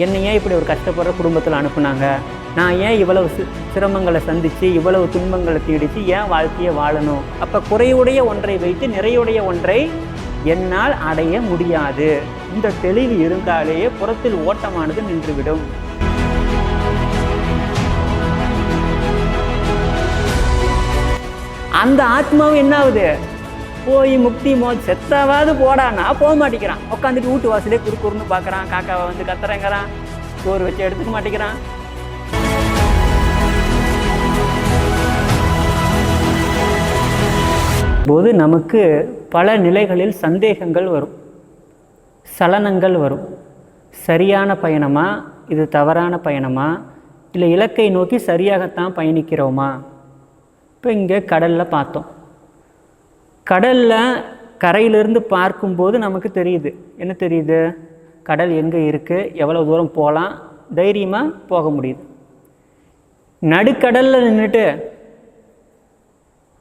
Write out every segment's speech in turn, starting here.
என்னை ஏன் இப்படி ஒரு கஷ்டப்படுற குடும்பத்தில் அனுப்புனாங்க. நான் ஏன் இவ்வளவு சிரமங்களை சந்தித்து இவ்வளவு துன்பங்களை தேடித்து ஏன் வாழ்க்கையை வாழணும்? அப்போ குறையுடைய ஒன்றை வைத்து நிறையுடைய ஒன்றை என்னால் அடைய முடியாது. இந்த தெளிவு இருந்தாலேயே புறத்தில் ஓட்டமானது நின்றுவிடும். அந்த ஆத்மாவும் என்ன ஆகுது போய் முக்தி மோ செத்தாவது போடான்னா போக மாட்டேங்கிறான். உட்காந்துட்டு வீட்டு வாசலே குறுக்குறுன்னு பார்க்குறான். காக்காவை வந்து கத்துறேங்கிறான். சோறு வச்சு எடுத்துக்க மாட்டேங்கிறான். போது நமக்கு பல நிலைகளில் சந்தேகங்கள் வரும். சலனங்கள் வரும். சரியான பயணமா? இது தவறான பயணமா? இல்லை இலக்கை நோக்கி சரியாகத்தான் பயணிக்கிறோமா? இப்போ இங்கே கடலில் பார்த்தோம். கடலில் கரையிலிருந்து பார்க்கும்போது நமக்கு தெரியுது. என்ன தெரியுது? கடல் எங்கே இருக்குது எவ்வளோ தூரம் போகலாம் தைரியமாக போக முடியுது. நடுக்கடலில் நின்றுட்டு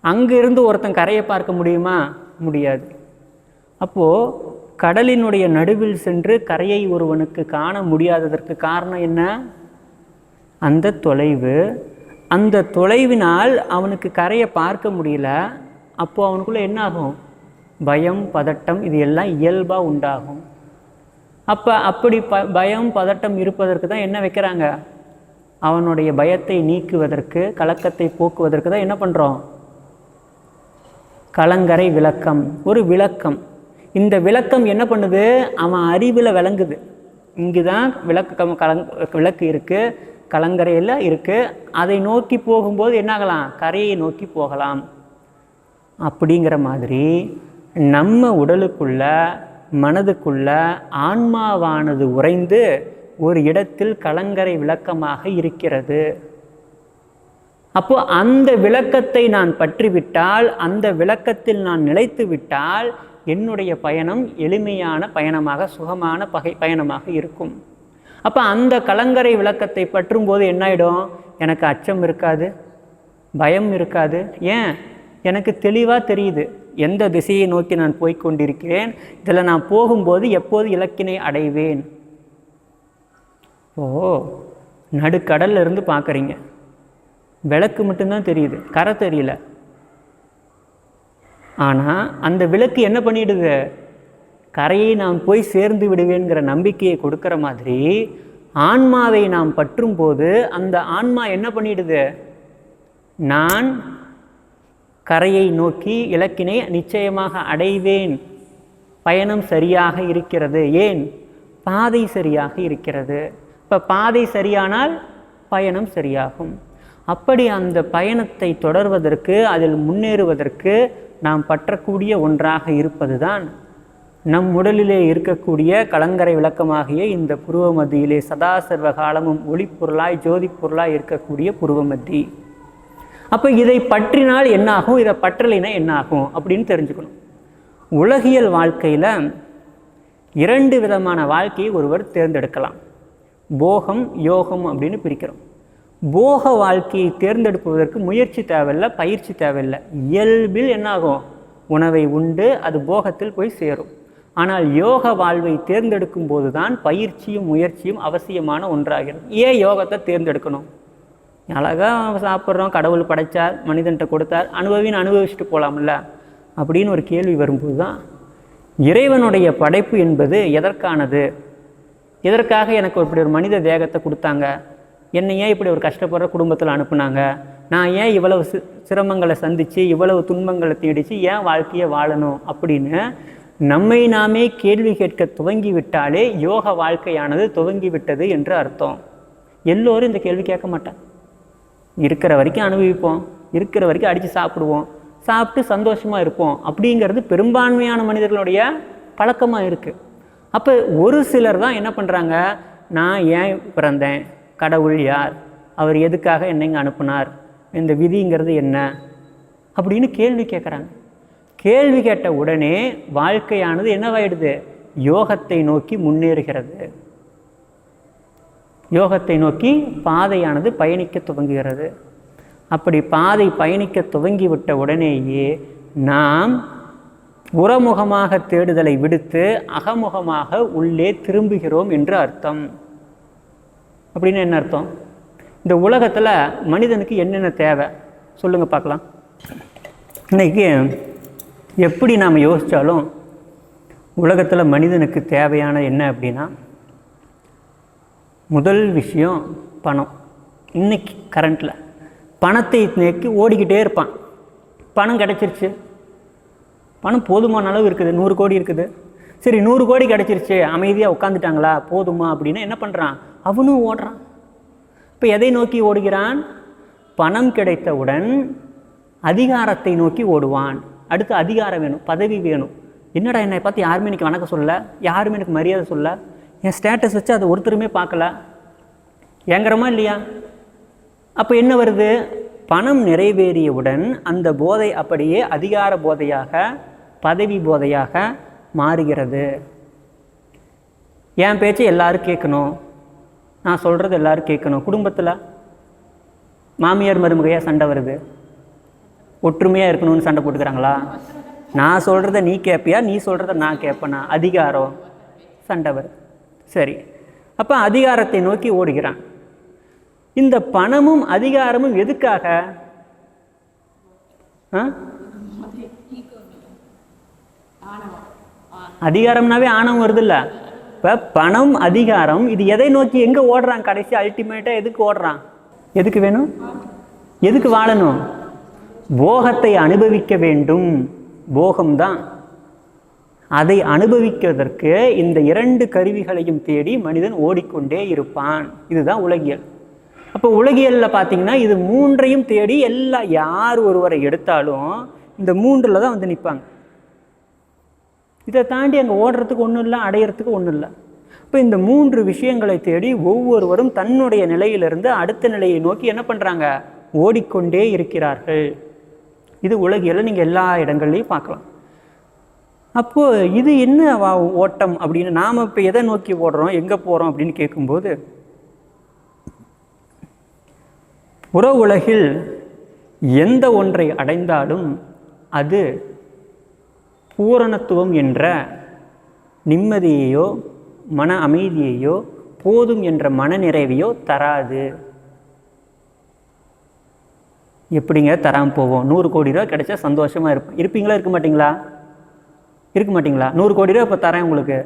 அங்கேருந்து ஒருத்தன் கரையை பார்க்க முடியுமா? முடியாது. அப்போது கடலினுடைய நடுவில் சென்று கரையை ஒருவனுக்கு காண முடியாததற்கு காரணம் என்ன? அந்த தொலைவு. அந்த தொலைவினால் அவனுக்கு கரையை பார்க்க முடியல. அப்போது அவனுக்குள்ளே என்னாகும்? பயம் பதட்டம் இது எல்லாம் இயல்பாக உண்டாகும். அப்போ அப்படி ப பயம் பதட்டம் இருப்பதற்கு தான் என்ன வைக்கிறாங்க? அவனுடைய பயத்தை நீக்குவதற்கு கலக்கத்தை போக்குவதற்கு தான் என்ன பண்ணுறோம் கலங்கரை விளக்கம். ஒரு விளக்கம். இந்த விளக்கம் என்ன பண்ணுது? அவன் அறிவில் விளங்குது. இங்கு தான் விளக்கம் கலங் விளக்கு இருக்குது கலங்கரையில் இருக்குது அதை நோக்கி போகும்போது என்னாகலாம் கரையை நோக்கி போகலாம். அப்படிங்கிற மாதிரி நம்ம உடலுக்குள்ள மனதுக்குள்ள ஆன்மாவானது உறைந்து ஒரு இடத்தில் கலங்கரை விளக்கமாக இருக்கிறது. அப்போ அந்த விளக்கத்தை நான் பற்றிவிட்டால் அந்த விளக்கத்தில் நான் நிலைத்து விட்டால் என்னுடைய பயணம் எளிமையான பயணமாக சுகமான பகை பயணமாக இருக்கும். அப்போ அந்த கலங்கரை விளக்கத்தை பற்றும்போது என்னாயிடும்? எனக்கு அச்சம் இருக்காது பயம் இருக்காது. ஏன்? எனக்கு தெளிவாக தெரியுது. எந்த திசையை நோக்கி நான் போய்க் கொண்டிருக்கிறேன் இதில் நான் போகும்போது எப்போது இலக்கினை அடைவேன்? ஓ நடுக்கடல்ல இருந்து பார்க்குறீங்க. விளக்கு மட்டும்தான் தெரியுது. கரை தெரியல. ஆனால் அந்த விளக்கு என்ன பண்ணிடுது? கரையை நாம் போய் சேர்ந்து விடுவேங்கிற நம்பிக்கையை கொடுக்குற மாதிரி ஆன்மாவை நாம் பற்றும்போது அந்த ஆன்மா என்ன பண்ணிடுது? நான் கரையை நோக்கி இலக்கினை நிச்சயமாக அடைவேன். பயணம் சரியாக இருக்கிறது. ஏன்? பாதை சரியாக இருக்கிறது. இப்போ பாதை சரியானால் பயணம் சரியாகும். அப்படி அந்த பயணத்தை தொடர்வதற்கு அதில் முன்னேறுவதற்கு நாம் பற்றக்கூடிய ஒன்றாக இருப்பதுதான் நம் உடலிலே இருக்கக்கூடிய கலங்கரை விளக்கமாகிய இந்த புருவமதியிலே சதா சர்வ காலமும் ஒளிப்பொருளாய் ஜோதிப்பொருளாய் இருக்கக்கூடிய புருவமதி அப்போ இதை பற்றினால் என்னாகும்? இதை பற்றலைனா என்னாகும்? அப்படின்னு தெரிஞ்சுக்கணும். உலகியல் வாழ்க்கையில் இரண்டு விதமான வாழ்க்கையை ஒருவர் தேர்ந்தெடுக்கலாம். போகம் யோகம் அப்படின்னு பிரிக்கிறோம். போக வாழ்க்கையை தேர்ந்தெடுப்பதற்கு முயற்சி தேவையில்லை பயிற்சி தேவையில்லை. இயல்பில் என்னாகும்? உணவை உண்டு அது போகத்தில் போய் சேரும். ஆனால் யோக வாழ்வை தேர்ந்தெடுக்கும் போது தான் பயிற்சியும் முயற்சியும் அவசியமான ஒன்றாகிறது. ஏன் யோகத்தை தேர்ந்தெடுக்கணும்? அழகாக சாப்பிட்றோம் கடவுள் படைச்சார் மனிதன்கிட்ட கொடுத்தார் அனுபவின்னு அனுபவிச்சுட்டு போகலாம்ல அப்படின்னு ஒரு கேள்வி வரும்போது தான் இறைவனுடைய படைப்பு என்பது எதற்கானது? எதற்காக எனக்கு இப்படி ஒரு மனித தேகத்தை கொடுத்தாங்க? என்னை ஏன் இப்படி ஒரு கஷ்டப்படுற குடும்பத்தில் அனுப்புனாங்க? நான் ஏன் இவ்வளவு சிரமங்களை சந்தித்து இவ்வளவு துன்பங்களை தேடித்து ஏன் வாழ்க்கையை வாழணும் அப்படின்னு நம்மை நாமே கேள்வி கேட்க துவங்கி விட்டாலே யோக வாழ்க்கையானது துவங்கி விட்டது என்று அர்த்தம். எல்லோரும் இந்த கேள்வி கேட்க மாட்டாங்க. இருக்கிற வரைக்கும் அனுபவிப்போம் இருக்கிற வரைக்கும் அடித்து சாப்பிடுவோம் சாப்பிட்டு சந்தோஷமாக இருப்போம் அப்படிங்கிறது பெரும்பான்மையான மனிதர்களுடைய பழக்கமாக இருக்குது அப்போ ஒரு சிலர் தான் என்ன பண்ணுறாங்க நான் ஏன் பிறந்தேன்? கடவுள் யார்? அவர் எதுக்காக என்னைங்க அனுப்புனார்? இந்த விதிங்கிறது என்ன? அப்படின்னு கேள்வி கேட்குறாங்க கேள்வி கேட்ட உடனே வாழ்க்கையானது என்னவாயிடுது? யோகத்தை நோக்கி முன்னேறுகிறது. யோகத்தை நோக்கி பாதையானது பயணிக்க துவங்குகிறது. அப்படி பாதை பயணிக்க துவங்கிவிட்ட உடனேயே நாம் புறமுகமாக தேடுதலை விடுத்து அகமுகமாக உள்ளே திரும்புகிறோம் என்று அர்த்தம். அப்படின்னு என்ன அர்த்தம்? இந்த உலகத்தில் மனிதனுக்கு என்னென்ன தேவை? சொல்லுங்கள் பார்க்கலாம். இன்னைக்கு எப்படி நாம் யோசித்தாலும் உலகத்தில் மனிதனுக்கு தேவையான என்ன அப்படின்னா முதல் விஷயம் பணம். இன்றைக்கி கரண்ட்டில் பணத்தை நோக்கி ஓடிக்கிட்டே இருப்பான். பணம் கிடச்சிருச்சு. பணம் போதுமான அளவு இருக்குது. நூறு கோடி இருக்குது. சரி நூறு கோடி கிடச்சிருச்சு. அமைதியாக உட்காந்துட்டாங்களா போதுமா அப்படின்னு என்ன பண்ணுறான் அவனும் ஓடுறான். இப்போ எதை நோக்கி ஓடுகிறான்? பணம் கிடைத்தவுடன் அதிகாரத்தை நோக்கி ஓடுவான். அடுத்து அதிகாரம் வேணும். பதவி வேணும். என்னடா என்னை பார்த்து யாருமே எனக்கு வணக்கம் சொல்ல யாருமே எனக்கு மரியாதை சொல்ல என் ஸ்டேட்டஸ் வச்சு அதை ஒருத்தருமே பார்க்கல. ஏங்குறமா இல்லையா? அப்போ என்ன வருது? பணம் நிறைவேறியவுடன் அந்த போதை அப்படியே அதிகார போதையாக பதவி போதையாக மாறுகிறது. என் பேச்சை எல்லாரும் கேட்கணும். நான் சொல்கிறது எல்லோரும் கேட்கணும். குடும்பத்தில் மாமியார் மருமகையாக சண்டை வருது. ஒற்றுமையாக இருக்கணும்னு சண்டை போட்டுக்கிறாங்களா? நான் சொல்கிறத நீ கேட்பியா நீ சொல்கிறத நான் கேட்பேனா அதிகாரம் சண்டை வருது. சரி. அப்போ அதிகாரத்தை நோக்கி ஓடுகிறான். இந்த பணமும் அதிகாரமும் எதுக்காக? ஆ? அதிகாரம்னாவே ஆணவம் வருதுல்ல. இப்போ பணம் அதிகாரம் இது எதை நோக்கி எங்கே ஓடுறான் கடைசி அல்டிமேட்டாக எதுக்கு ஓடுறான்? எதுக்கு வேணும்? எதுக்கு வாழணும்? போகத்தை அனுபவிக்க வேண்டும். போகம்தான். அதை அனுபவிக்கிறதற்கு இந்த இரண்டு கருவிகளையும் தேடி மனிதன் ஓடிக்கொண்டே இருப்பான். இதுதான் உலகியல். அப்போ உலகியலில் பார்த்தீங்கன்னா இது மூன்றையும் தேடி எல்லா யார் ஒருவரை எடுத்தாலும் இந்த மூன்றில் தான் வந்து நிற்பாங்க இதை தாண்டி அங்கே ஓடுறதுக்கு ஒன்றும் இல்லை அடையிறதுக்கு ஒன்றும் இல்லை. இப்போ இந்த மூன்று விஷயங்களை தேடி ஒவ்வொருவரும் தன்னுடைய நிலையிலிருந்து அடுத்த நிலையை நோக்கி என்ன பண்ணுறாங்க ஓடிக்கொண்டே இருக்கிறார்கள். இது உலகியலை நீங்கள் எல்லா இடங்கள்லையும் பார்க்கலாம். அப்போது இது என்ன வா- ஓட்டம் அப்படின்னு நாம் இப்போ எதை நோக்கி ஓடுறோம்? எங்கே போகிறோம் அப்படின்னு கேட்கும்போது புற உலகில் எந்த ஒன்றை அடைந்தாலும் அது பூரணத்துவம் என்ற நிம்மதியையோ மன அமைதியையோ போதும் என்ற மனநிறைவையோ தராது. எப்படிங்க தராமல் போவோம்? நூறு கோடி ரூபா கிடைச்சா சந்தோஷமாக இருப்போம் இருப்பீங்களா இருக்க மாட்டீங்களா? இருக்க மாட்டிங்களா? நூறு கோடி ரூபா இப்போ தரேன் உங்களுக்கு.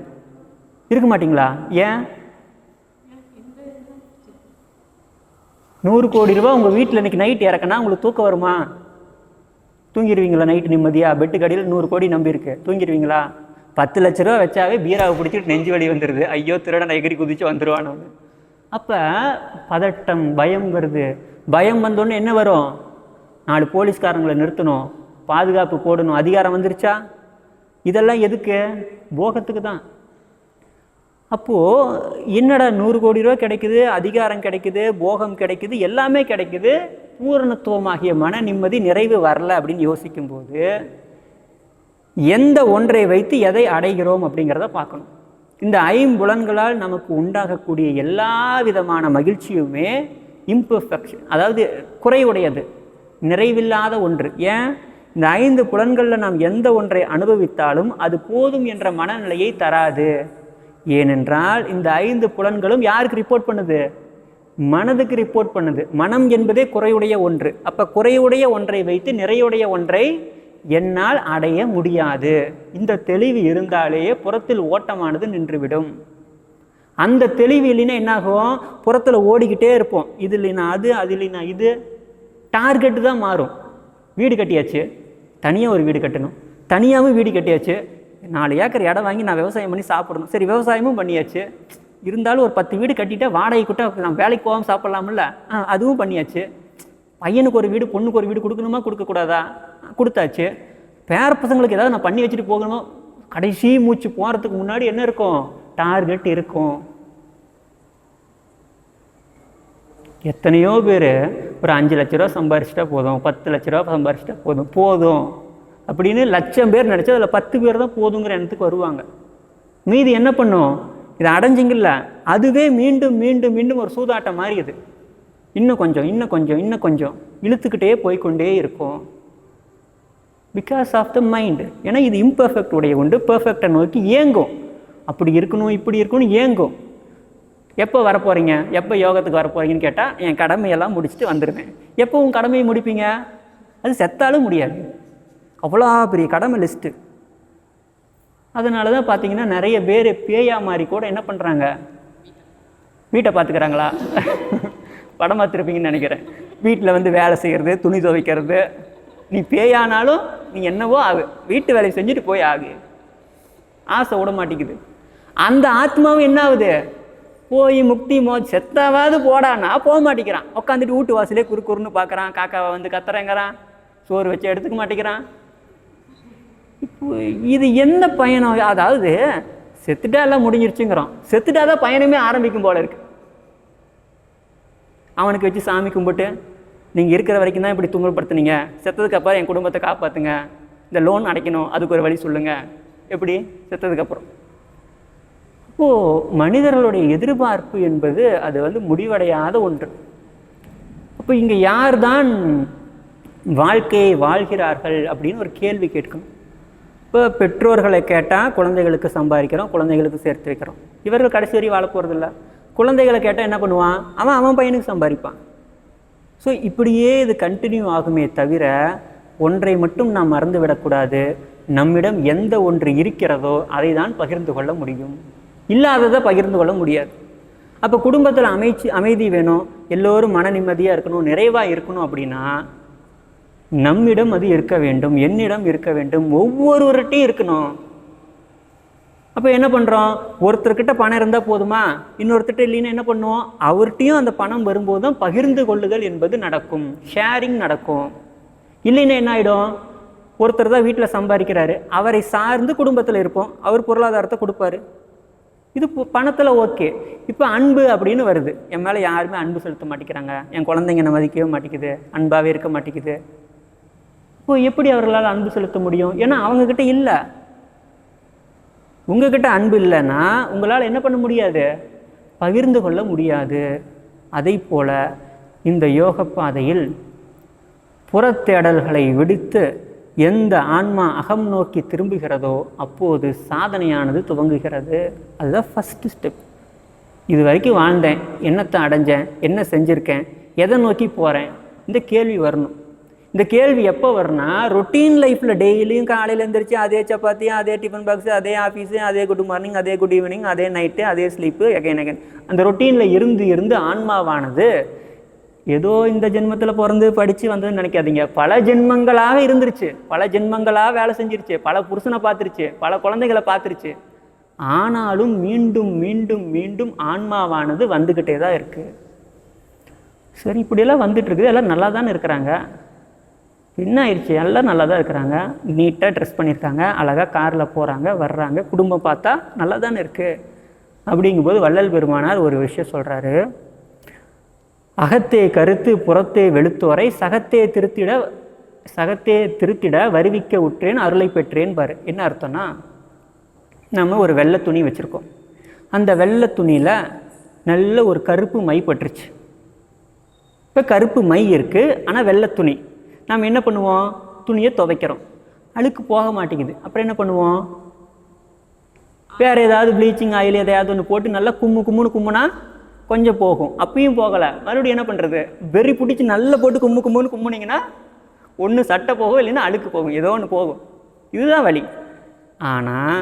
இருக்க மாட்டிங்களா? ஏன்? நூறு கோடி ரூபா உங்கள் வீட்டில் இன்றைக்கி நைட் இறக்குனா உங்களுக்கு தூக்கம் வருமா? தூங்கிடுவீங்களா நைட்டு நிம்மதியாக பெட்டு கடையில் நூறு கோடி நம்பியிருக்கு தூங்கிடுவீங்களா பத்து லட்ச ரூபா வச்சாவே பீராவை பிடிச்சிட்டு நெஞ்சு வலி வந்துடுது ஐயோ திருடன் எகிரி குதிச்சு வந்துடுவான் அப்போ பதட்டம் பயம் வருது. பயம் வந்தோடனே என்ன வரும்? நாலு போலீஸ்காரங்களை நிறுத்தணும். பாதுகாப்பு போடணும். அதிகாரம் வந்துருச்சா? இதெல்லாம் எதுக்கு? போகத்துக்கு தான். அப்போது என்னடா நூறு கோடி ரூபா கிடைக்குது அதிகாரம் கிடைக்குது போகம் கிடைக்குது எல்லாமே கிடைக்குது. பூரணத்துவமாகிய மன நிம்மதி நிறைவு வரல அப்படின்னு யோசிக்கும்போது எந்த ஒன்றை வைத்து எதை அடைகிறோம் அப்படிங்கிறத பார்க்கணும். இந்த ஐம்புலன்களால் நமக்கு உண்டாகக்கூடிய எல்லா விதமான மகிழ்ச்சியுமே இம்பர்ஃபெக்ஷன் அதாவது குறைவுடையது நிறைவில்லாத ஒன்று. ஏன்? இந்த ஐந்து புலன்களில் நாம் எந்த ஒன்றை அனுபவித்தாலும் அது போதும் என்ற மனநிலையை தராது. ஏனென்றால் இந்த ஐந்து புலன்களும் யாருக்கு ரிப்போர்ட் பண்ணுது? மனதுக்கு ரிப்போர்ட் பண்ணுது. மனம் என்பதே குறையுடைய ஒன்று. அப்போ குறையுடைய ஒன்றை வைத்து நிறையுடைய ஒன்றை என்னால் அடைய முடியாது. இந்த தெளிவு இருந்தாலேயே புறத்தில் ஓட்டமானது நின்றுவிடும். அந்த தெளிவு இல்லைன்னா என்னாகும்? புறத்தில் ஓடிக்கிட்டே இருப்போம். இது இல்லைன்னா அது அது இல்லைன்னா இது. டார்கெட்டு தான் மாறும். வீடு கட்டியாச்சு. தனியாக ஒரு வீடு கட்டணும். தனியாகவும் வீடு கட்டியாச்சு. நாலு ஏக்கர் இடம் வாங்கி நான் விவசாயம் பண்ணி சாப்பிடணும். சரி விவசாயமும் பண்ணியாச்சு. இருந்தாலும் ஒரு பத்து வீடு கட்டிட்டா வாடகை கூட்ட நான் வேலைக்கு போகாமல் சாப்பிட்லாம்ல? அதுவும் பண்ணியாச்சு. பையனுக்கு ஒரு வீடு பொண்ணுக்கு ஒரு வீடு கொடுக்கணுமா கொடுக்கக்கூடாதா? கொடுத்தாச்சு. பேர பசங்களுக்கு ஏதாவது நான் பண்ணி வச்சுட்டு போகணுமோ? கடைசி மூச்சு போகிறதுக்கு முன்னாடி என்ன இருக்கும்? டார்கெட் இருக்கும். எத்தனையோ பேர் ஒரு அஞ்சு லட்ச ரூபா சம்பாரிச்சிட்டா போதும் பத்து லட்ச ரூபா சம்பாரிச்சிட்டா போதும். போதும். அப்படின்னு லட்சம் பேர் நினச்சா அதில் பத்து பேர் தான் போதுங்கிற எண்ணத்துக்கு வருவாங்க. மீதி என்ன பண்ணும்? இதை அடைஞ்சிங்கல்ல அதுவே மீண்டும் மீண்டும் மீண்டும் ஒரு சூதாட்டம் மாதிரி இது இன்னும் கொஞ்சம் இன்னும் கொஞ்சம் இன்னும் கொஞ்சம். இழுத்துக்கிட்டே போய்க்கொண்டே இருக்கும். பிகாஸ் ஆஃப் த மைண்டு ஏன்னா இது இம்பர்ஃபெக்ட் உடைய உண்டு பர்ஃபெக்டை நோக்கி ஏங்கும் அப்படி இருக்கணும் இப்படி இருக்கணும் ஏங்கும் எப்போ வரப்போகிறீங்க எப்போ யோகத்துக்கு வரப்போகிறீங்கன்னு கேட்டால் என் கடமையெல்லாம் முடிச்சுட்டு வந்துடுவேன் எப்போ உன் கடமையை முடிப்பீங்க? அது செத்தாலும் முடியாது. அவ்வளோ பெரிய கடமை லிஸ்ட்டு அதனால தான் பார்த்தீங்கன்னா நிறைய பேர் பேயா மாதிரி கூட என்ன பண்ணுறாங்க வீட்டை பார்த்துக்கிறாங்களா படம் பார்த்துருப்பீங்கன்னு நினைக்கிறேன். வீட்டில் வந்து வேலை செய்கிறது துணி துவைக்கிறது. நீ பேயானாலும் நீ என்னவோ ஆகு. வீட்டு வேலையை செஞ்சுட்டு போய் ஆகு. ஆசை விட மாட்டேங்குது. அந்த ஆத்மாவும் என்ன ஆகுது? போய் முக்தி மோ செத்தாவது போடான்னா போக மாட்டேங்கிறான். உட்காந்துட்டு வீட்டு வாசலே குறு குறுன்னு பார்க்குறான் காக்காவை வந்து கத்துறேங்கிறான். சோறு வச்சு எடுத்துக்க மாட்டேங்கிறான். இப்போ இது எந்த பயணம் அதாவது செத்துட்டா எல்லாம் முடிஞ்சிருச்சுங்கிறோம். செத்துட்டா தான் பயணமே ஆரம்பிக்கும் போல இருக்கு. அவனுக்கு வச்சு சாமி கும்பிட்டு நீங்கள் இருக்கிற வரைக்கும் தான் இப்படி துன்பப்படுத்துனீங்க செத்ததுக்கப்புறம் என் குடும்பத்தை காப்பாற்றுங்க இந்த லோன் அடைக்கணும். அதுக்கு ஒரு வழி சொல்லுங்கள் எப்படி? செத்ததுக்கப்புறம் இப்போ மனிதர்களுடைய எதிர்பார்ப்பு என்பது அது வந்து முடிவடையாத ஒன்று. அப்போ இங்கே யார் தான் வாழ்க்கையை வாழ்கிறார்கள் அப்படின்னு ஒரு கேள்வி கேட்கணும் இப்போ பெற்றோர்களை கேட்டால் குழந்தைகளுக்கு சம்பாதிக்கிறோம் குழந்தைகளுக்கு சேர்த்து வைக்கிறோம். இவர்கள் கடைசி வரை வாழ போகிறதில்ல குழந்தைகளை கேட்டால் என்ன பண்ணுவான்? அவன் அவன் பையனுக்கு சம்பாதிப்பான். ஸோ இப்படியே இது கண்டினியூ ஆகுமே தவிர ஒன்றை மட்டும் நாம் மறந்து விடக்கூடாது நம்மிடம் எந்த ஒன்று இருக்கிறதோ அதை தான் பகிர்ந்து கொள்ள முடியும். இல்லாததை பகிர்ந்து கொள்ள முடியாது. அப்போ குடும்பத்தில் அமைச்சு அமைதி வேணும் எல்லோரும் மன நிம்மதியாக இருக்கணும் நிறைவாக இருக்கணும் அப்படின்னா நம்மிடம் அது இருக்க வேண்டும் என்னிடம் இருக்க வேண்டும் ஒவ்வொருவர்கிட்டையும் இருக்கணும். அப்போ என்ன பண்ணுறோம் ஒருத்தர்கிட்ட பணம் இருந்தால் போதுமா? இன்னொருத்தர்கிட்ட இல்லைன்னா என்ன பண்ணுவோம்? அவர்கிட்டையும் அந்த பணம் வரும்போது தான் பகிர்ந்து கொள்ளுதல் என்பது நடக்கும். ஷேரிங் நடக்கும். இல்லைன்னா என்ன ஆகிடும் ஒருத்தர் தான் வீட்டில் சம்பாதிக்கிறாரு. அவரை சார்ந்து குடும்பத்தில் இருப்போம். அவர் பொருளாதாரத்தை கொடுப்பாரு. இது பணத்தில் ஓகே. இப்போ அன்பு அப்படின்னு வருது. என் மேலே யாருமே அன்பு செலுத்த மாட்டேங்கிறாங்க. என் குழந்தைங்க என்னை மதிக்கவே மாட்டேங்குது. அன்பாகவே இருக்க மாட்டேங்குது. இப்போ எப்படி அவர்களால் அன்பு செலுத்த முடியும்? ஏன்னா அவங்கக்கிட்ட இல்லை. உங்ககிட்ட அன்பு இல்லைன்னா உங்களால் என்ன பண்ண முடியாது? பகிர்ந்து கொள்ள முடியாது. அதை போல் இந்த யோக பாதையில் புறத்தேடல்களை விடுத்து எந்த ஆன்மா அகம் நோக்கி திரும்புகிறதோ அப்போது சாதனையானது துவங்குகிறது. அதுதான் ஃபஸ்ட்டு ஸ்டெப் இது வரைக்கும் வாழ்ந்தேன். என்னத்தை அடைஞ்சேன்? என்ன செஞ்சுருக்கேன்? எதை நோக்கி போகிறேன் இந்த கேள்வி வரணும். இந்த கேள்வி எப்போ வரும்னா ரொட்டீன் லைஃப்பில் டெய்லியும் காலையில் எழுந்திரிச்சு அதே சப்பாத்தி அதே டிஃபன் பாக்ஸு அதே ஆஃபீஸு அதே குட் மார்னிங் அதே குட் ஈவினிங் அதே நைட்டு அதே ஸ்லீப்பு எகைன் எகைன் அந்த ரொட்டீனில் இருந்து இருந்து ஆன்மாவானது ஏதோ இந்த ஜென்மத்தில் பிறந்து படித்து வந்ததுன்னு நினைக்காதீங்க. பல ஜென்மங்களாக இருந்துருச்சு. பல ஜென்மங்களாக வேலை செஞ்சிருச்சு. பல புருஷனை பார்த்துருச்சு. பல குழந்தைகளை பார்த்துருச்சு. ஆனாலும் மீண்டும் மீண்டும் மீண்டும் ஆன்மாவானது வந்துக்கிட்டே தான் இருக்குது சரி இப்படியெல்லாம் வந்துட்டுருக்குது. எல்லாம் நல்லா தானே இருக்கிறாங்க. என்ன ஆயிடுச்சு? எல்லாம் நல்லா தான் இருக்கிறாங்க நீட்டாக ட்ரெஸ் பண்ணியிருக்காங்க. அழகாக காரில் போகிறாங்க வர்றாங்க. குடும்பம் பார்த்தா நல்லா தானே இருக்குது அப்படிங்கும்போது வள்ளல் பெருமானார் ஒரு விஷயம் சொல்கிறாரு அகத்தே கருத்து புறத்தே வெளுத்தோரை சகத்தே திருத்திட சகத்தே திருத்திட வருவிக்க உற்றேன் அருளை பெற்றேன் பாரு. என்ன அர்த்தம்னா நம்ம ஒரு வெள்ளை துணி வச்சுருக்கோம். அந்த வெள்ளை துணியில் நல்ல ஒரு கருப்பு மை பட்டுருச்சு. இப்போ கருப்பு மை இருக்குது ஆனால் வெள்ளை துணி. நாம் என்ன பண்ணுவோம்? துணியை துவைக்கிறோம். அழுக்கு போக மாட்டேங்குது. அப்புறம் என்ன பண்ணுவோம்? வேறு ஏதாவது ப்ளீச்சிங் ஆயில் எதையாவது ஒன்று போட்டு நல்லா கும்மு கும்முன்னு கும்முனா கொஞ்சம் போகும். அப்பயும் போகலை. மறுபடியும் என்ன பண்ணுறது வெறி பிடிச்சி நல்லா போட்டு கும்மு கும்முன்னு கும்முனீங்கன்னா ஒன்று சட்டை போகும் இல்லைன்னா அழுக்கு போகும். ஏதோ ஒன்று போகும். இதுதான் வழி ஆனால்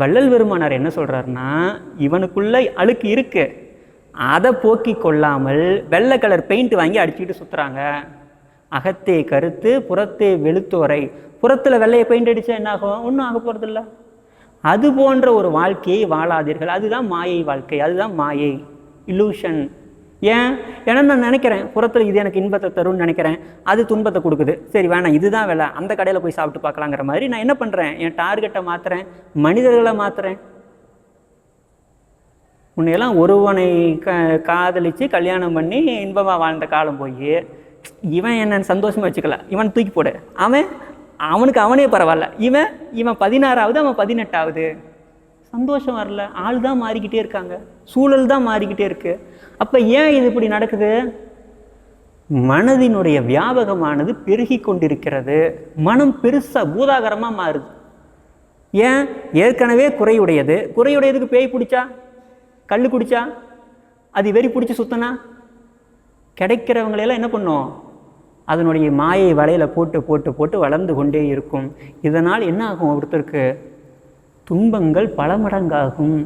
வள்ளல் பெருமானார் என்ன சொல்கிறாருன்னா இவனுக்குள்ளே அழுக்கு இருக்கு. அதை போக்கி கொள்ளாமல் வெள்ளை கலர் பெயிண்ட் வாங்கி அடிச்சுக்கிட்டு சுற்றுறாங்க அகத்தே கருத்து புறத்தே வெளுத்தோரை. புறத்தில் வெள்ளையை பெயிண்ட் அடித்தா என்ன ஆகும்? ஒன்றும் ஆக போகிறதில்ல அது போன்ற ஒரு வாழ்க்கையை வாழாதீர்கள். அதுதான் மாயை வாழ்க்கை. அதுதான் மாயை. இல்லூஷன் ஏன்? ஏன்னா நான் நினைக்கிறேன் புறத்தில் இது எனக்கு இன்பத்தை தரும்னு நினைக்கிறேன். அது துன்பத்தை கொடுக்குது. சரி வேணாம் இதுதான் வேலை. அந்த கடையில் போய் சாப்பிட்டு பார்க்கலாங்கிற மாதிரி நான் என்ன பண்ணுறேன் என் டார்கெட்டை மாற்றுறேன் மனிதர்களை மாற்றுறேன் முன்னையெல்லாம் ஒருவனை க காதலித்து கல்யாணம் பண்ணி இன்பமாக வாழ்ந்த காலம் போய் இவன் என்னை சந்தோஷமாக வச்சுக்கல. இவன் தூக்கி போடு. அவன் அவனுக்கு அவனே பரவாயில்ல. இவன் இவன் பதினாறாவது அவன் பதினெட்டாவது. சந்தோஷம் வரல. ஆள் தான் மாறிக்கிட்டே இருக்காங்க. சூழல் தான் மாறிக்கிட்டே இருக்கு. அப்போ ஏன் இது இப்படி நடக்குது? மனதினுடைய வியாபகமானது பெருகி கொண்டிருக்கிறது. மனம் பெருசாக பூதாகரமாக மாறுது. ஏன்? ஏற்கனவே குறையுடையது. குறையுடையதுக்கு பேய் பிடிச்சா? கல் குடிச்சா? அது வெறி பிடிச்சி சுத்தனா? கிடைக்கிறவங்களையெல்லாம் என்ன பண்ணும்? அதனுடைய மாயை வலையில் போட்டு போட்டு போட்டு வளர்ந்து கொண்டே இருக்கும். இதனால் என்ன ஆகும் ஒருத்தருக்கு? துன்பங்கள் பல மடங்காகும்.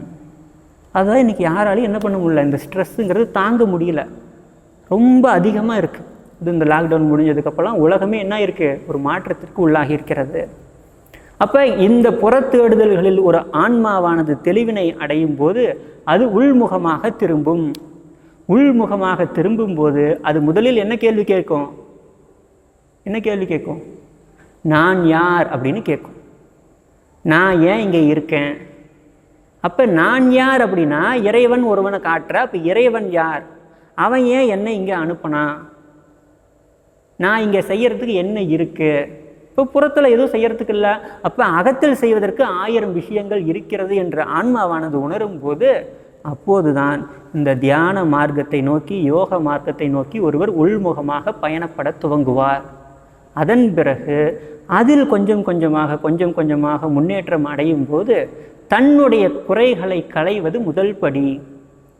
அதான் இன்றைக்கி யாராலையும் என்ன பண்ண முடியல. இந்த ஸ்ட்ரெஸ்ஸுங்கிறது தாங்க முடியல. ரொம்ப அதிகமாக இருக்குது இது இந்த லாக்டவுன் முடிஞ்சதுக்கப்புறம் உலகமே என்ன இருக்குது ஒரு மாற்றத்திற்கு உள்ளாகி இருக்கிறது. அப்போ இந்த புறத்தேடுதல்களில் ஒரு ஆன்மாவானது தெளிவினை அடையும் போது அது உள்முகமாக திரும்பும். உள்முகமாக திரும்பும்போது அது முதலில் என்ன கேள்வி கேட்கும்? என்ன கேள்வி கேட்கும்? நான் யார் அப்படின்னு கேட்கும். நான் ஏன் இங்கே இருக்கேன்? அப்போ நான் யார் அப்படின்னா இறைவன் ஒருவனை காட்டுற அப்போ இறைவன் யார்? அவன் ஏன் என்னை இங்கே அனுப்புனான் நான் இங்கே செய்கிறதுக்கு என்ன இருக்குது இப்போ புறத்தில் எதுவும் செய்கிறதுக்கு இல்லை. அப்போ அகத்தில் செய்வதற்கு ஆயிரம் விஷயங்கள் இருக்கிறது என்ற ஆன்மாவானது உணரும் போது அப்போதுதான் இந்த தியான மார்க்கத்தை நோக்கி யோக மார்க்கத்தை நோக்கி ஒருவர் உள்முகமாக பயணப்பட துவங்குவார். அதன் பிறகு அதில் கொஞ்சம் கொஞ்சமாக கொஞ்சம் கொஞ்சமாக முன்னேற்றம் அடையும் போது தன்னுடைய குறைகளை களைவது முதல் படி.